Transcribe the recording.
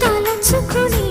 తలంచుకుని